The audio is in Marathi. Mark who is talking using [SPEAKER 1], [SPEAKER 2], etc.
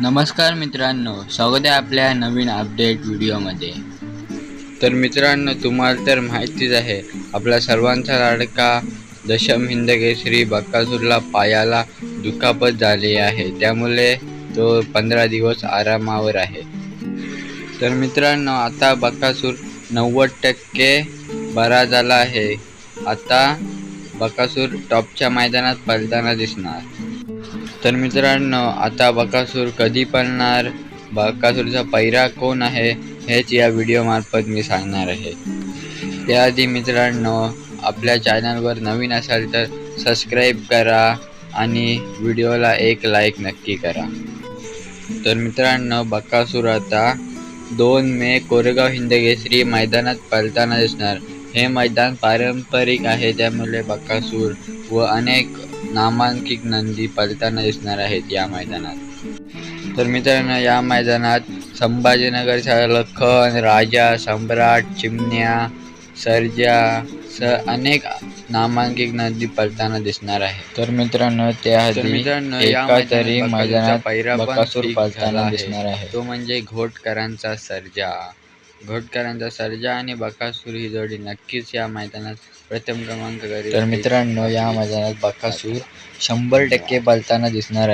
[SPEAKER 1] नमस्कार मित्रांनो स्वागत आहे आपल्या नवीन अपडेट व्हिडिओमध्ये
[SPEAKER 2] तर मित्रांनो तुम्हाला तर माहितीच आहे आपला सर्वांचा लाडका दशम हिंदकेसरी बक्कासूरला पायाला दुखापत झाली आहे. त्यामुळे तो पंधरा दिवस आरामावर आहे. तर मित्रांनो आता बक्कासूर नव्वद टक्के बरा झाला आहे. आता बकासूर टॉपच्या मैदानात पळताना दिसणार. तर मित्रांनो आता बकासूर कधी पळणार? बकासूरचा पैरा कोण आहे? हेच या व्हिडिओमार्फत मी सांगणार आहे. त्याआधी मित्रांनो आपल्या चॅनलवर नवीन असाल तर सबस्क्राईब करा आणि व्हिडिओला एक लाईक नक्की करा. तर मित्रांनो बकासूर आता दोन मे कोरेगाव हिंदकेसरी मैदानात पळताना दिसणार. हे मैदान पारंपरिक आहे त्यामुळे बकासूर व अनेक नामांकित नंदी पळताना दिसणार आहेत या मैदानात. तर मित्रांनो या मैदानात संभाजीनगरचा लखन राजा सम्राट चिमण्या सर्जा स अनेक नामांकित नदी पळताना दिसणार आहे
[SPEAKER 1] तर मित्रांनो त्याआधी
[SPEAKER 2] मित्रांनो,
[SPEAKER 1] एका तरी
[SPEAKER 2] मैदानात पैरा
[SPEAKER 1] बकासूर
[SPEAKER 2] आहे.
[SPEAKER 1] दिसणार आहे.
[SPEAKER 2] तो म्हणजे घोटकरांचा सर्जा. घोटकरांचा सर्जा आणि बकासूर ही जोडी नक्कीच या मैदानात प्रथम क्रमांक करेल
[SPEAKER 1] तर मित्रांनो या मैदानात बकासूर शंभर टक्के पळताना दिसणार आहे.